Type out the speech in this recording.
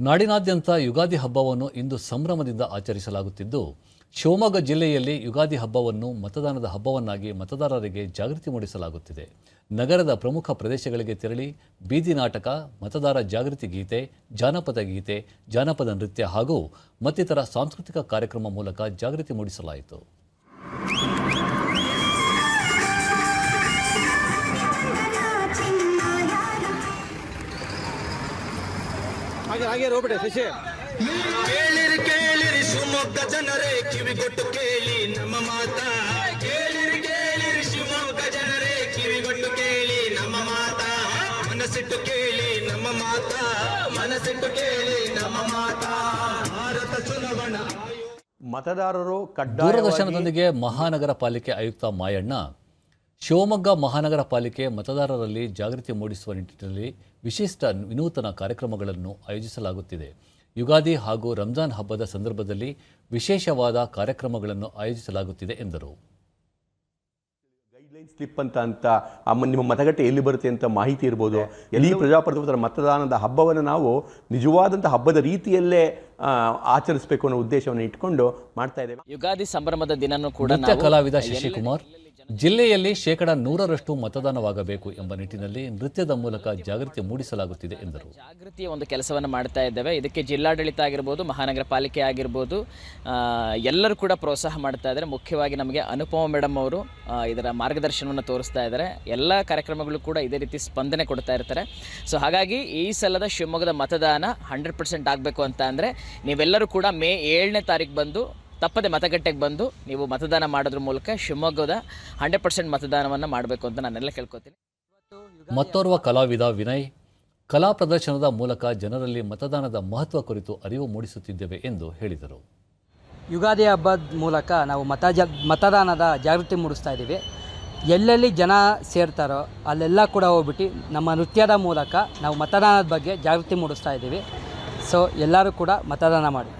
ನಾಡಿನಾದ್ಯಂತ ಯುಗಾದಿ ಹಬ್ಬವನ್ನು ಇಂದು ಸಂಭ್ರಮದಿಂದ ಆಚರಿಸಲಾಗುತ್ತಿದ್ದು, ಶಿವಮೊಗ್ಗ ಜಿಲ್ಲೆಯಲ್ಲಿ ಯುಗಾದಿ ಹಬ್ಬವನ್ನು ಮತದಾನದ ಹಬ್ಬವನ್ನಾಗಿ ಮತದಾರರಿಗೆ ಜಾಗೃತಿ ಮೂಡಿಸಲಾಗುತ್ತಿದೆ. ನಗರದ ಪ್ರಮುಖ ಪ್ರದೇಶಗಳಿಗೆ ತೆರಳಿ ಬೀದಿ ನಾಟಕ, ಮತದಾರ ಜಾಗೃತಿ ಗೀತೆ, ಜಾನಪದ ಗೀತೆ, ಜಾನಪದ ನೃತ್ಯ ಹಾಗೂ ಮತ್ತಿತರ ಸಾಂಸ್ಕೃತಿಕ ಕಾರ್ಯಕ್ರಮ ಮೂಲಕ ಜಾಗೃತಿ ಮೂಡಿಸಲಾಯಿತು. ಕೇಳಿರಿ ಕೇಳಿರಿ ಶಿವಮೊಗ್ಗ ಜನರೇ ಕಿವಿಗೊಟ್ಟು ಕೇಳಿ ನಮ್ಮ ಮಾತ. ಕೇಳಿರಿ ಕೇಳಿರಿ ಶಿವಮೊಗ್ಗ ಜನರೇ ಕಿವಿಗೊಟ್ಟು ಕೇಳಿ ನಮ್ಮ ಮಾತ. ಮನಸ್ಸಿಟ್ಟು ಕೇಳಿ ನಮ್ಮ ಮಾತ. ಮನಸ್ಸಿಟ್ಟು ಕೇಳಿ ನಮ್ಮ ಮಾತ. ಭಾರತ ಚುನಾವಣಾ ಮತದಾರರು ಕಡ್ಡಾಯ ದೂರದರ್ಶನದೊಂದಿಗೆ ಮಹಾನಗರ ಪಾಲಿಕೆ ಆಯುಕ್ತ ಮಾಯಣ್ಣ ಶಿವಮೊಗ್ಗ ಮಹಾನಗರ ಪಾಲಿಕೆ ಮತದಾರರಲ್ಲಿ ಜಾಗೃತಿ ಮೂಡಿಸುವ ನಿಟ್ಟಿನಲ್ಲಿ ವಿಶಿಷ್ಟ ವಿನೂತನ ಕಾರ್ಯಕ್ರಮಗಳನ್ನು ಆಯೋಜಿಸಲಾಗುತ್ತಿದೆ. ಯುಗಾದಿ ಹಾಗೂ ರಂಜಾನ್ ಹಬ್ಬದ ಸಂದರ್ಭದಲ್ಲಿ ವಿಶೇಷವಾದ ಕಾರ್ಯಕ್ರಮಗಳನ್ನು ಆಯೋಜಿಸಲಾಗುತ್ತಿದೆ ಎಂದರು. ಗೈಡ್ಲೈನ್ ಸ್ಲಿಪ್ ಅಂತ ಅಂತ ನಿಮ್ಮ ಮತಗಟ್ಟೆ ಎಲ್ಲಿ ಬರುತ್ತೆ ಅಂತ ಮಾಹಿತಿ ಇರ್ಬೋದು. ಎಲ್ಲಿ ಪ್ರಜಾಪ್ರಭುತ್ವದ ಮತದಾನದ ಹಬ್ಬವನ್ನು ನಾವು ನಿಜವಾದಂಥ ಹಬ್ಬದ ರೀತಿಯಲ್ಲೇ ಆಚರಿಸಬೇಕು ಅನ್ನೋ ಉದ್ದೇಶವನ್ನು ಇಟ್ಕೊಂಡು ಮಾಡ್ತಾ ಇದ್ದೇವೆ. ಯುಗಾದಿ ಸಂಭ್ರಮದ ದಿನನೂ ನಾವು ಕಲಾವಿದ ಶಶಿಕುಮಾರ್. ಜಿಲ್ಲೆಯಲ್ಲಿ ಶೇಕಡ ನೂರರಷ್ಟು ಮತದಾನವಾಗಬೇಕು ಎಂಬ ನಿಟ್ಟಿನಲ್ಲಿ ನೃತ್ಯದ ಮೂಲಕ ಜಾಗೃತಿ ಮೂಡಿಸಲಾಗುತ್ತಿದೆ ಎಂದರು. ಜಾಗೃತಿಯ ಒಂದು ಕೆಲಸವನ್ನು ಮಾಡ್ತಾ ಇದ್ದೇವೆ. ಇದಕ್ಕೆ ಜಿಲ್ಲಾಡಳಿತ ಆಗಿರ್ಬೋದು, ಮಹಾನಗರ ಪಾಲಿಕೆ ಆಗಿರ್ಬೋದು ಎಲ್ಲರೂ ಕೂಡ ಪ್ರೋತ್ಸಾಹ ಮಾಡ್ತಾ ಇದ್ದಾರೆ. ಮುಖ್ಯವಾಗಿ ನಮಗೆ ಅನುಪಮ ಮೇಡಮ್ ಅವರು ಇದರ ಮಾರ್ಗದರ್ಶನವನ್ನು ತೋರಿಸ್ತಾ ಇದ್ದಾರೆ. ಎಲ್ಲ ಕಾರ್ಯಕ್ರಮಗಳು ಕೂಡ ಇದೇ ರೀತಿ ಸ್ಪಂದನೆ ಕೊಡ್ತಾ ಇರ್ತಾರೆ. ಸೊ, ಹಾಗಾಗಿ ಈ ಸಲದ ಶಿವಮೊಗ್ಗದ ಮತದಾನ ಹಂಡ್ರೆಡ್ ಪರ್ಸೆಂಟ್ ಆಗಬೇಕು ಅಂತ ಅಂದರೆ ನೀವೆಲ್ಲರೂ ಕೂಡ ಮೇ ಏಳನೇ ತಾರೀಕು ಬಂದು ತಪ್ಪದೆ ಮತಗಟ್ಟೆಗೆ ಬಂದು ನೀವು ಮತದಾನ ಮಾಡೋದ್ರ ಮೂಲಕ ಶಿವಮೊಗ್ಗದ ಹಂಡ್ರೆಡ್ ಪರ್ಸೆಂಟ್ ಮತದಾನವನ್ನು ಮಾಡಬೇಕು ಅಂತ ನಾನೆಲ್ಲ ಕೇಳ್ಕೊತೀನಿ. ಮತ್ತೋರ್ವ ಕಲಾವಿದ ವಿನಯ್ ಕಲಾ ಪ್ರದರ್ಶನದ ಮೂಲಕ ಜನರಲ್ಲಿ ಮತದಾನದ ಮಹತ್ವ ಕುರಿತು ಅರಿವು ಮೂಡಿಸುತ್ತಿದ್ದೇವೆ ಎಂದು ಹೇಳಿದರು. ಯುಗಾದಿ ಹಬ್ಬದ ಮೂಲಕ ನಾವು ಮತ ಜ ಮತದಾನದ ಜಾಗೃತಿ ಮೂಡಿಸ್ತಾ ಇದ್ದೀವಿ. ಎಲ್ಲೆಲ್ಲಿ ಜನ ಸೇರ್ತಾರೋ ಅಲ್ಲೆಲ್ಲ ಕೂಡ ಹೋಗ್ಬಿಟ್ಟು ನಮ್ಮ ನೃತ್ಯದ ಮೂಲಕ ನಾವು ಮತದಾನದ ಬಗ್ಗೆ ಜಾಗೃತಿ ಮೂಡಿಸ್ತಾ ಇದ್ದೀವಿ. ಸೊ ಎಲ್ಲರೂ ಕೂಡ ಮತದಾನ ಮಾಡಿ.